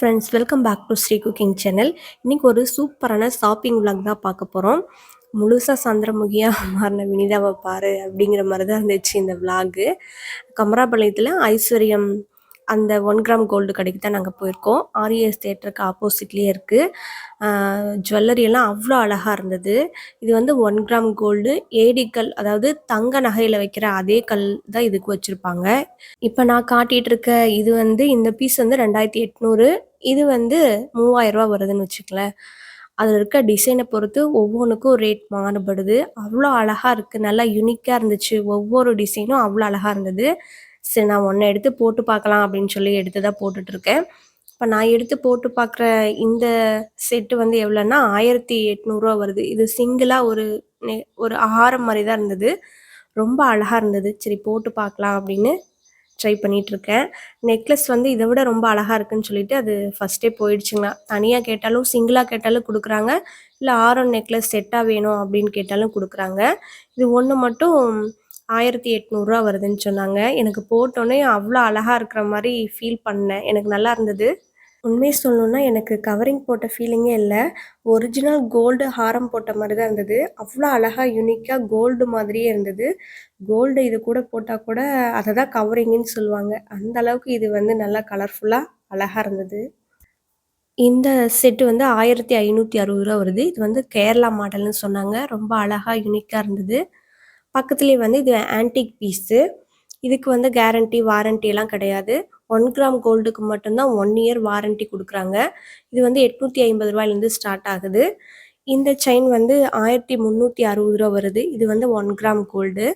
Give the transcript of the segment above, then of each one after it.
Friends welcome back to Sri cooking channel இன்றைக்கி ஒரு சூப்பரான ஷாப்பிங் விளாக் தான் பார்க்க போகிறோம் முழுசாக சந்திரமுகியாக மாறின வினிதாவை பாரு அப்படிங்கிற மாதிரி தான் இருந்துச்சு இந்த விளாகு கமராபாளையத்தில் ஐஸ்வர்யம் அந்த ஒன் கிராம் கோல்டு கடைக்கு தான் நாங்கள் போயிருக்கோம். ஆர்ஏஎஸ் தேட்டருக்கு ஆப்போசிட்லேயே இருக்குது ஜுவல்லரி எல்லாம் அவ்வளோ அழகாக இருந்தது. இது வந்து ஒன் கிராம் கோல்டு ஏடி கல் அதாவது தங்க நகையில் வைக்கிற அதே கல் தான் இதுக்கு வச்சுருப்பாங்க. இப்போ நான் காட்டிகிட்டு இருக்க இது வந்து இந்த பீஸ் வந்து ரெண்டாயிரத்தி எட்நூறு. இது வந்து மூவாயிரரூவா வருதுன்னு வச்சுக்கலேன் அதில் இருக்க டிசைனை பொறுத்து ஒவ்வொன்றுக்கும் ரேட் மாறுபடுது. அவ்வளோ அழகாக இருக்குது நல்லா யூனிக்காக இருந்துச்சு. ஒவ்வொரு டிசைனும் அவ்வளோ அழகாக இருந்தது. சரி நான் ஒன்றை எடுத்து போட்டு பார்க்கலாம் அப்படின்னு சொல்லி எடுத்து தான் போட்டுட்ருக்கேன். இப்போ நான் எடுத்து போட்டு பார்க்குற இந்த செட்டு வந்து எவ்வளோன்னா ஆயிரத்தி எட்நூறுரூவா வருது. இது சிங்கிளாக ஒரு நெ- ஒரு ஆரம் மாதிரி தான் இருந்தது. ரொம்ப அழகாக இருந்தது. சரி போட்டு பார்க்கலாம் அப்படின்னு ட்ரை பண்ணிகிட்ருக்கேன் நெக்லஸ் வந்து இதை விட ரொம்ப அழகாக இருக்குன்னு சொல்லிட்டு அது ஃபஸ்ட்டே போயிடுச்சுங்களா? தனியாக கேட்டாலும் சிங்கிளாக கேட்டாலும் கொடுக்குறாங்க. இல்லை ஆரம் நெக்லஸ் செட்டாக வேணும் அப்படின்னு கேட்டாலும் கொடுக்குறாங்க. இது ஒன்று மட்டும் ஆயிரத்தி எட்நூறுரூவா வருதுன்னு சொன்னாங்க. எனக்கு போட்டோன்னே அவ்வளோ அழகாக இருக்கிற மாதிரி ஃபீல் பண்ணேன். எனக்கு நல்லா இருந்தது. உண்மையை சொல்லணுன்னா எனக்கு கவரிங் போட்ட ஃபீலிங்கே இல்லை. ஒரிஜினல் கோல்டு ஹாரம் போட்ட மாதிரி தான் இருந்தது. அவ்வளோ அழகாக யூனிக்காக கோல்டு மாதிரியே இருந்தது. கோல்டு இது கூட போட்டால் கூட அதை தான் கவரிங்குன்னு சொல்லுவாங்க. அந்த அளவுக்கு இது வந்து நல்லா கலர்ஃபுல்லாக அழகாக இருந்தது. இந்த செட்டு வந்து ஆயிரத்தி ஐநூற்றி அறுபது ரூபா வருது. இது வந்து கேரளா மாடல்னு சொன்னாங்க. ரொம்ப அழகாக யூனிக்காக இருந்தது. பக்கத்துலேயே வந்து இது ஆன்டிக் பீஸு இதுக்கு வந்து கேரண்டி வாரண்டி எல்லாம் கிடையாது. ஒன் கிராம் கோல்டுக்கு மட்டும்தான் ஒன் இயர் வாரண்டி கொடுக்குறாங்க. இது வந்து எட்நூற்றி ஐம்பது ரூபாயிலேருந்து ஸ்டார்ட் ஆகுது. இந்த செயின் வந்து ஆயிரத்தி முந்நூற்றி அறுபது ரூபா வருது. இது வந்து one gram gold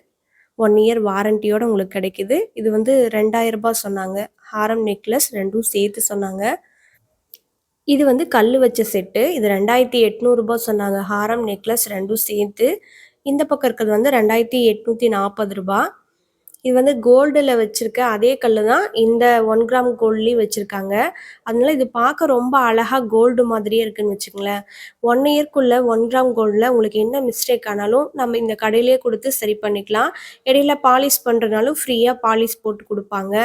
one year வாரண்டியோடு உங்களுக்கு கிடைக்குது. இது வந்து ரெண்டாயிரம் ரூபாய் சொன்னாங்க. ஹாரம் நெக்லஸ் ரெண்டும் சேர்த்து சொன்னாங்க. இது வந்து கல் வச்ச செட்டு இது ரெண்டாயிரத்தி எட்நூறுபா சொன்னாங்க. ஹாரம் நெக்லஸ் ரெண்டும் சேர்த்து இந்த பக்கம் இருக்கிறது வந்து ரெண்டாயிரத்தி எட்நூற்றி நாற்பது ரூபா. இது வந்து கோல்டில் வச்சுருக்க அதே கல் தான் இந்த ஒன் கிராம் கோல்ட்லேயும் வச்சுருக்காங்க. அதனால இது பார்க்க ரொம்ப அழகாக கோல்டு மாதிரியே இருக்குன்னு வச்சுங்களேன் ஒன் இயர்க்குள்ளே ஒன் கிராம் கோல்டில் உங்களுக்கு என்ன மிஸ்டேக் ஆனாலும் நம்ம இந்த கடையிலே கொடுத்து சரி பண்ணிக்கலாம். இடையில பாலிஷ் பண்ணுறதுனாலும் ஃப்ரீயாக பாலிஷ் போட்டு கொடுப்பாங்க.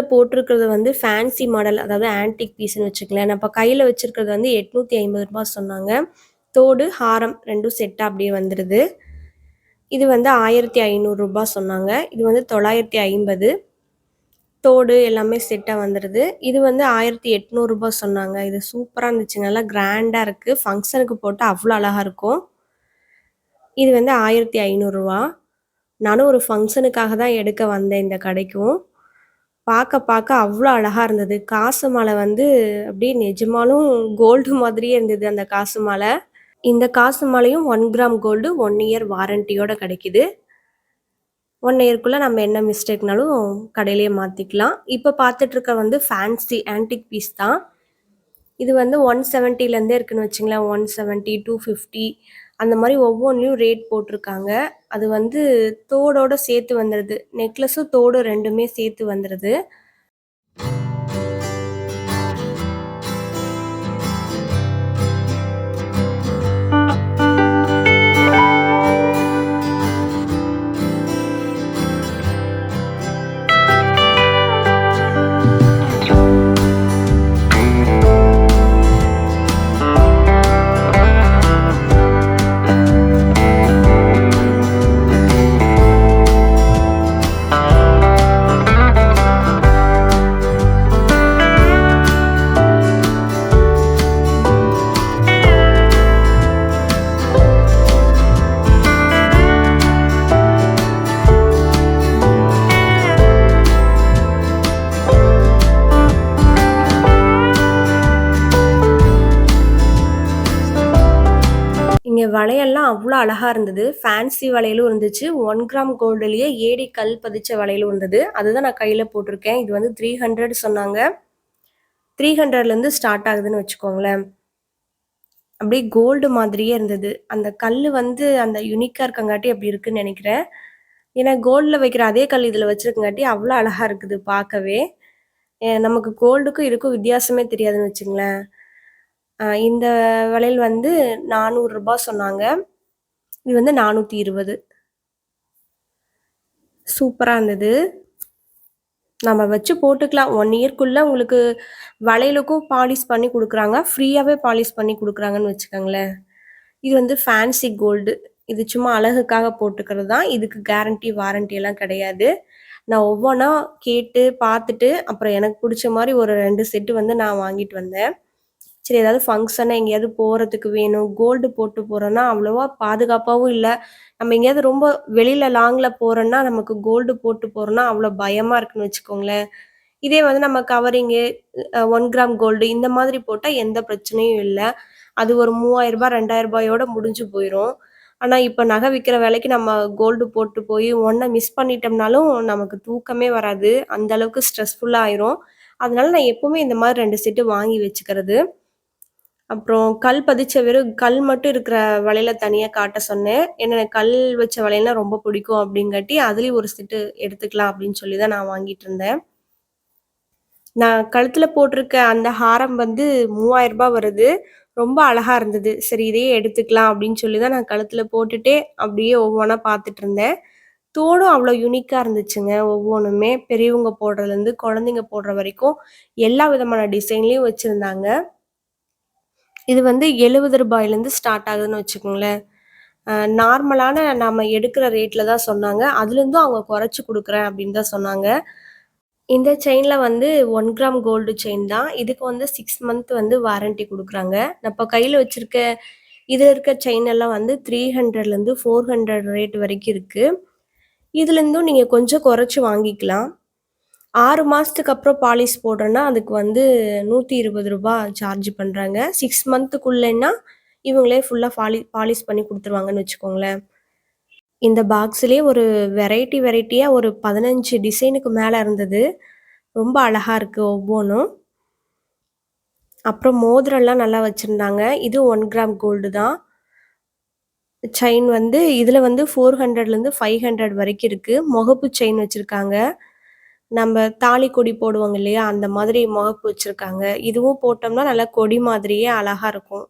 கழுத்தில் போட்டிருக்கிறது வந்து ஃபேன்சி மாடல் அதாவது ஆன்டிக் பீஸ்னு வச்சுக்கலாம் நான் இப்போ கையில் வச்சுருக்கிறது வந்து எட்நூற்றி ஐம்பது ரூபாய் சொன்னாங்க. தோடு ஹாரம் ரெண்டும் செட்டாக அப்படியே வந்துடுது இது வந்து ஆயிரத்தி ஐநூறுரூபா சொன்னாங்க. இது வந்து தொள்ளாயிரத்தி ஐம்பது. தோடு எல்லாமே செட்டாக வந்துடுது இது வந்து ஆயிரத்தி எட்நூறுபா சொன்னாங்க. இது சூப்பராக இருந்துச்சு. நல்லா கிராண்டாக இருக்குது ஃபங்க்ஷனுக்கு போட்டால் அவ்வளோ அழகாக இருக்கும். இது வந்து ஆயிரத்தி ஐநூறுரூவா நானும் ஒரு ஃபங்க்ஷனுக்காக தான் எடுக்க வந்தேன் இந்த கடைக்கும். பார்க்க பார்க்க அவ்வளோ அழகாக இருந்தது. காசு மாலை வந்து அப்படியே நிஜமாலும் கோல்டு மாதிரியே இருந்தது அந்த காசு மாலை. இந்த காசு மாலையும் one gram gold one year வாரண்டியோட கிடைக்குது. ஒன் இயர்க்குள்ளே நம்ம என்ன மிஸ்டேக்னாலும் கடையிலேயே மாற்றிக்கலாம் இப்போ பார்த்துட்ருக்க வந்து ஃபேன்சி ஆன்டிக் பீஸ் தான். இது வந்து ஒன் செவன்ட்டிலேருந்தே இருக்குன்னு வச்சுங்களேன். ஒன் செவன்ட்டி டூ ஃபிஃப்டி அந்த மாதிரி ஒவ்வொன்றிலையும் ரேட் போட்டிருக்காங்க. அது வந்து தோடோட சேர்த்து வந்துடுது நெக்லஸும் தோடும் ரெண்டுமே சேர்த்து வந்துடுது இங்கே வளையல்லாம் அவ்வளோ அழகாக இருந்தது. ஃபேன்சி வளையலும் இருந்துச்சு. ஒன் கிராம் கோல்டுலேயே ஏடி கல் பதிச்ச வளையலும் இருந்தது. அதுதான் நான் கையில் போட்டிருக்கேன். இது வந்து 300 சொன்னாங்க. 300லேருந்து ஸ்டார்ட் ஆகுதுன்னு வச்சுக்கோங்களேன். அப்படியே கோல்டு மாதிரியே இருந்தது. அந்த கல் வந்து அந்த யுனிக்காக இருக்கங்காட்டி அப்படி இருக்குன்னு நினைக்கிறேன் ஏன்னா கோல்டில் வைக்கிற அதே கல் இதில் வச்சுருக்கங்காட்டி அவ்வளோ அழகாக இருக்குது பார்க்கவே. நமக்கு கோல்டுக்கும் இதுக்கும் வித்தியாசமே தெரியாதுன்னு வச்சுங்களேன். இந்த வளையல் வந்து நானூறுரூபா சொன்னாங்க. இது வந்து நானூற்றி இருபது சூப்பராக இருந்தது. நம்ம வச்சு போட்டுக்கலாம். ஒன் இயர்க்குள்ளே உங்களுக்கு வளையலுக்கும் பாலிஷ் பண்ணி கொடுக்குறாங்க ஃப்ரீயாகவே பாலிஷ் பண்ணி கொடுக்குறாங்கன்னு வச்சுக்கோங்களேன். இது வந்து ஃபேன்சி கோல்டு. இது சும்மா அழகுக்காக போட்டுக்கிறது தான். இதுக்கு கேரண்டி, வாரண்டி எல்லாம் கிடையாது. நான் ஒவ்வொன்றா கேட்டு பார்த்துட்டு, அப்புறம் எனக்கு பிடிச்ச மாதிரி ஒரு ரெண்டு செட்டு வந்து நான் வாங்கிட்டு வந்தேன். சரி ஏதாவது ஃபங்ஷன் எங்கேயாவது போகிறதுக்கு வேணும். கோல்டு போட்டு போகிறோன்னா அவ்வளோவா பாதுகாப்பாகவும் இல்லை நம்ம எங்கேயாவது ரொம்ப வெளியில் லாங்கில் போகிறோன்னா நமக்கு கோல்டு போட்டு போகிறோன்னா அவ்வளோ பயமாக இருக்குன்னு வச்சுக்கோங்களேன். இதே வந்து நம்ம கவரிங்கு, ஒன் கிராம் கோல்டு இந்த மாதிரி போட்டால் எந்த பிரச்சனையும் இல்லை அது ஒரு ரூ. 3000 ரூ. 2000யோட முடிஞ்சு போயிடும் ஆனால் இப்போ நகை விற்கிற வேலைக்கு நம்ம கோல்டு போட்டு போய் ஒன்றை மிஸ் பண்ணிட்டோம்னாலும் நமக்கு தூக்கமே வராது. அந்த அளவுக்கு ஸ்ட்ரெஸ்ஃபுல்லாக ஆயிரும். அதனால நான் எப்பவுமே இந்த மாதிரி ரெண்டு செட்டு வாங்கி வச்சுக்கிறது. அப்புறம் கல் பதிச்ச வெறும் கல் மட்டும் இருக்கிற வலையில தனியா காட்ட சொன்னேன். ஏன்னா எனக்கு கல் வச்ச வலையெல்லாம் ரொம்ப பிடிக்கும் அப்படிங்காட்டி, அதுலயும் ஒரு செட்டு எடுத்துக்கலாம் அப்படின்னு சொல்லி தான் நான் வாங்கிட்டு இருந்தேன். நான் கழுத்துல போட்டிருக்க அந்த ஹாரம் வந்து மூவாயிரம் ரூபாய் வருது. ரொம்ப அழகா இருந்தது. சரி இதையே எடுத்துக்கலாம் அப்படின்னு சொல்லி தான் நான் கழுத்துல போட்டுட்டே அப்படியே ஒவ்வொன்றா பார்த்துட்டு இருந்தேன். தோடும் அவ்வளோ யூனிக்காக இருந்துச்சுங்க ஒவ்வொன்றுமே பெரியவங்க போடுறதுலேருந்து குழந்தைங்க போடுற வரைக்கும் எல்லா விதமான டிசைன்லேயும் வச்சுருந்தாங்க இது வந்து எழுபது ரூபாயிலேருந்து ஸ்டார்ட் ஆகுதுன்னு வச்சுக்கோங்களேன். நார்மலான நம்ம எடுக்கிற ரேட்டில் தான் சொன்னாங்க. அதுலேருந்தும் அவங்க குறைச்சி கொடுக்குறேன் அப்படின்னு தான் சொன்னாங்க. இந்த செயினில் வந்து ஒன் கிராம் கோல்டு செயின் தான். இதுக்கு வந்து சிக்ஸ் மந்த் வந்து வாரண்டி கொடுக்குறாங்க நான் கையில் வச்சுருக்க இதில் இருக்க செயின் எல்லாம் வந்து 300லேருந்து 400 ரேட் வரைக்கும் இருக்குது இதுலேருந்தும் நீங்கள் கொஞ்சம் குறைச்சி வாங்கிக்கலாம். ஆறு மாதத்துக்கு அப்புறம் பாலிஷ் போடுறேன்னா அதுக்கு வந்து நூற்றி இருபது ரூபா சார்ஜ் பண்ணுறாங்க சிக்ஸ் மந்த்துக்குள்ளேன்னா இவங்களே ஃபுல்லாக பாலி பாலிஷ் பண்ணி கொடுத்துருவாங்கன்னு வச்சுக்கோங்களேன். இந்த பாக்ஸ்லேயே ஒரு வெரைட்டி வெரைட்டியாக ஒரு 15 டிசைனுக்கு மேலே இருந்தது. ரொம்ப அழகாக இருக்குது ஒவ்வொன்றும் அப்புறம் மோதிரம்லாம் நல்லா வச்சுருந்தாங்க இது ஒன் கிராம் கோல்டு தான். செயின் வந்து இதில் வந்து 400லேருந்து 500 வரைக்கும் இருக்குது முகப்பு செயின் வச்சுருக்காங்க நம்ம தாலி கொடி போடுவாங்க இல்லையா? அந்த மாதிரி முகப்பு வச்சுருக்காங்க இதுவும் போட்டோம்னா நல்லா கொடி மாதிரியே அழகாக இருக்கும்.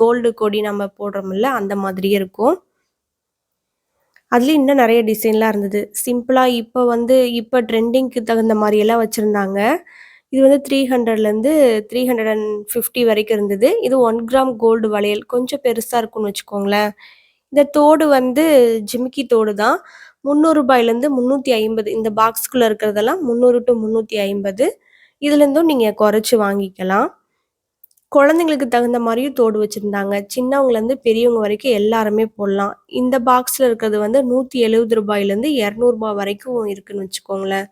கோல்டு கொடி நம்ம போடுறோம்ல, அந்த மாதிரியே இருக்கும். அதுலேயும் இன்னும் நிறைய டிசைன்லாம் இருந்தது. சிம்பிளாக இப்போ வந்து இப்போ ட்ரெண்டிங்க்கு தகுந்த மாதிரியெல்லாம் வச்சுருந்தாங்க இது வந்து 300லேருந்து 350 வரைக்கும் இருந்தது. இது ஒன் கிராம் கோல்டு வளையல். கொஞ்சம் பெருசாக இருக்கும்னு வச்சுக்கோங்களேன். இந்த தோடு வந்து ஜிமிக்கி தோடு தான். ரூ. 300லேருந்து 350 இந்த பாக்ஸ்க்குள்ள இருக்கிறதெல்லாம் முந்நூறு டு முந்நூற்றி ஐம்பது இதுலேருந்தும் நீங்கள் குறைச்சி வாங்கிக்கலாம். குழந்தைங்களுக்கு தகுந்த மாதிரியும் தோடு வச்சுருந்தாங்க சின்னவங்கலேருந்து பெரியவங்க வரைக்கும் எல்லாருமே போடலாம். இந்த பாக்ஸில் இருக்கிறது வந்து நூற்றி எழுபது ரூபாயிலேருந்து இரநூறுபா வரைக்கும் இருக்குன்னு வச்சுக்கோங்களேன்.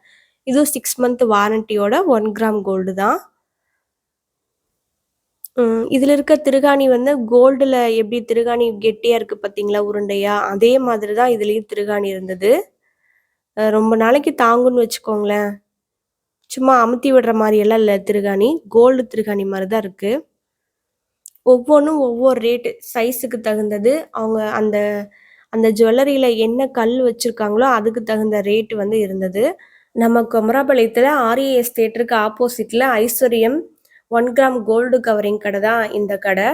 இதுவும் சிக்ஸ் மந்த் வாரண்டியோட ஒன் கிராம் கோல்டு தான். இதில் இருக்க திருகாணி வந்து கோல்டில் எப்படி திருகாணி கெட்டியாக இருக்குது பார்த்தீங்களா? உருண்டையா. அதே மாதிரி தான் இதுலேயும் திருகாணி இருந்தது. ரொம்ப நாளைக்கு தாங்குன்னு வச்சுக்கோங்களேன். சும்மா அமுத்தி விடுற மாதிரியெல்லாம் இல்லை திருகாணி. கோல்டு திருகாணி மாதிரி தான் இருக்குது ஒவ்வொன்றும் ஒவ்வொரு ரேட்டு. சைஸுக்கு தகுந்தது. அவங்க அந்த அந்த ஜுவல்லரியில் என்ன கல் வச்சுருக்காங்களோ அதுக்கு தகுந்த ரேட் வந்து இருந்தது. நம்ம குமராபாளையத்தில் ஆர்ஏஎஸ் தேட்டருக்கு ஆப்போசிட்டில் ஐஸ்வர்யம் ஒன் கிராம் கோல்டு கவரிங் கடை தான் இந்த கடை.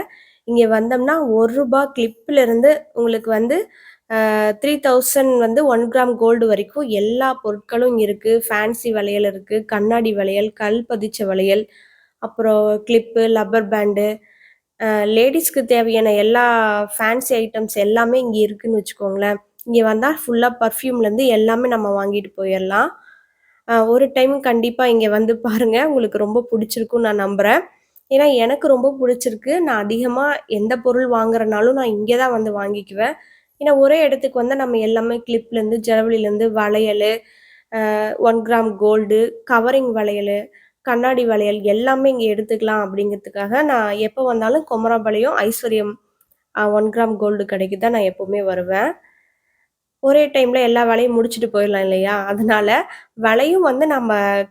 இங்கே வந்தோம்னா ஒரு ரூபா கிளிப்பிலிருந்து உங்களுக்கு வந்து த்ரீ தௌசண்ட் வந்து ஒன் கிராம் கோல்டு வரைக்கும் எல்லா பொருட்களும் இருக்குது ஃபேன்சி வளையல் இருக்குது கண்ணாடி வளையல், கல் பதிச்ச வளையல், அப்புறம் கிளிப்பு, லப்பர் பேண்டு, லேடிஸ்க்கு தேவையான எல்லா ஃபேன்சி ஐட்டம்ஸ் எல்லாமே இங்கே இருக்குதுன்னு வச்சுக்கோங்களேன். இங்கே வந்தால் ஃபுல்லாக பர்ஃப்யூம்லேருந்து எல்லாமே நம்ம வாங்கிட்டு போயிடலாம் ஒரு டைம் கண்டிப்பாக இங்கே வந்து பாருங்கள் உங்களுக்கு ரொம்ப பிடிச்சிருக்கும் நான் நம்புகிறேன் ஏன்னா எனக்கு ரொம்ப பிடிச்சிருக்கு. நான் அதிகமாக எந்த பொருள் வாங்குறனாலும் நான் இங்கே தான் வந்து வாங்கிக்குவேன். ஏன்னா ஒரே இடத்துக்கு வந்து நம்ம எல்லாமே கிளிப்லேருந்து, ஜவுளிலேருந்து, வளையல் ஒன் கிராம் கோல்டு, கவரிங் வளையல் கண்ணாடி வளையல் எல்லாமே இங்கே எடுத்துக்கலாம் அப்படிங்கிறதுக்காக நான் எப்போ வந்தாலும் குமரபாளையம் ஐஸ்வர்யம் ஒன் கிராம் கோல்டு கடைக்கு தான் நான் எப்போவுமே வருவேன். ஒரே டைமில் எல்லா வேலையும் முடிச்சுட்டு போயிடலாம் இல்லையா? அதனால விலையும் வந்து நம்ம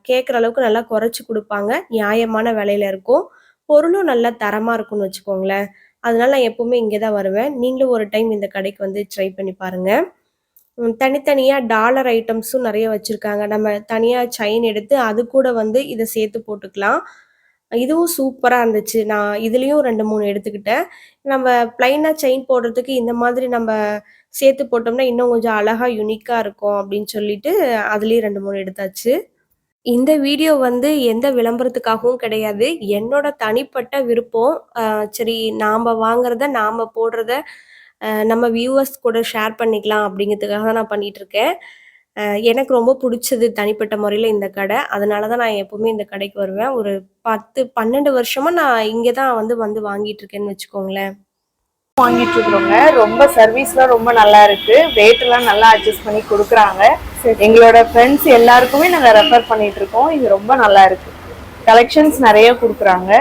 கேட்குற அளவுக்கு நல்லா குறைச்சி கொடுப்பாங்க. நியாயமான விலையில இருக்கும். பொருளும் நல்லா தரமாக இருக்கும்னு வச்சுக்கோங்களேன். அதனால நான் எப்போவுமே இங்கே தான் வருவேன். நீங்களும் ஒரு டைம் இந்த கடைக்கு வந்து ட்ரை பண்ணி பாருங்கள் தனித்தனியாக டாலர் ஐட்டம்ஸும் நிறைய வச்சுருக்காங்க. நம்ம தனியாக செயின் எடுத்து அது கூட வந்து இதை சேர்த்து போட்டுக்கலாம். இதுவும் சூப்பராக இருந்துச்சு. நான் இதுலேயும் ரெண்டு மூணு எடுத்துக்கிட்டேன். நம்ம பிளைனாக செயின் போடுறதுக்கு இந்த மாதிரி நம்ம சேர்த்து போட்டோம்னா, இன்னும் கொஞ்சம் அழகா யுனிக்காக இருக்கும் அப்படின்னு சொல்லிட்டு, அதுலேயும் ரெண்டு மூணு எடுத்தாச்சு. இந்த வீடியோ வந்து எந்த விளம்பரத்துக்காகவும் கிடையாது. என்னோட தனிப்பட்ட விருப்பம். சரி நாம் வாங்குறத, நாம் போடுறத நம்ம வியூவர்ஸ் கூட ஷேர் பண்ணிக்கலாம் அப்படிங்கிறதுக்காக தான் நான் பண்ணிகிட்ருக்கேன் எனக்கு ரொம்ப புடிச்சது தனிப்பட்ட முறையில இந்த கடை. அதனால தான் நான் எப்பவுமே இந்த கடைக்கு வருவேன். ஒரு 10, 12 வருஷமா நான் இங்க தான் வந்து வந்து வாங்கிட்டு இருக்கேன்னு வச்சுக்கோங்களேன். வாங்கிட்டு இருக்கிறோங்க ரொம்ப சர்வீஸ்லாம் ரொம்ப நல்லா இருக்கு. ரேட் எல்லாம் நல்லா அட்ஜஸ்ட் பண்ணி கொடுக்குறாங்க. எங்களோட ஃப்ரெண்ட்ஸ் எல்லாருக்குமே நாங்க ரெஃபர் பண்ணிட்டு இருக்கோம். இது ரொம்ப நல்லா இருக்கு. கலெக்ஷன்ஸ் நிறைய கொடுக்குறாங்க.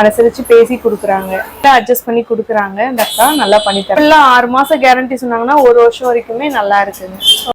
அனுசரிச்சு பேசி கொடுக்குறாங்க. அட்ஜஸ்ட் பண்ணி கொடுக்குறாங்க. இந்த அக்கா நல்லா பண்ணி தரேன் ஆறு மாசம் கேரண்டி சொன்னாங்கன்னா ஒரு வருஷம் வரைக்குமே நல்லா இருக்குங்க.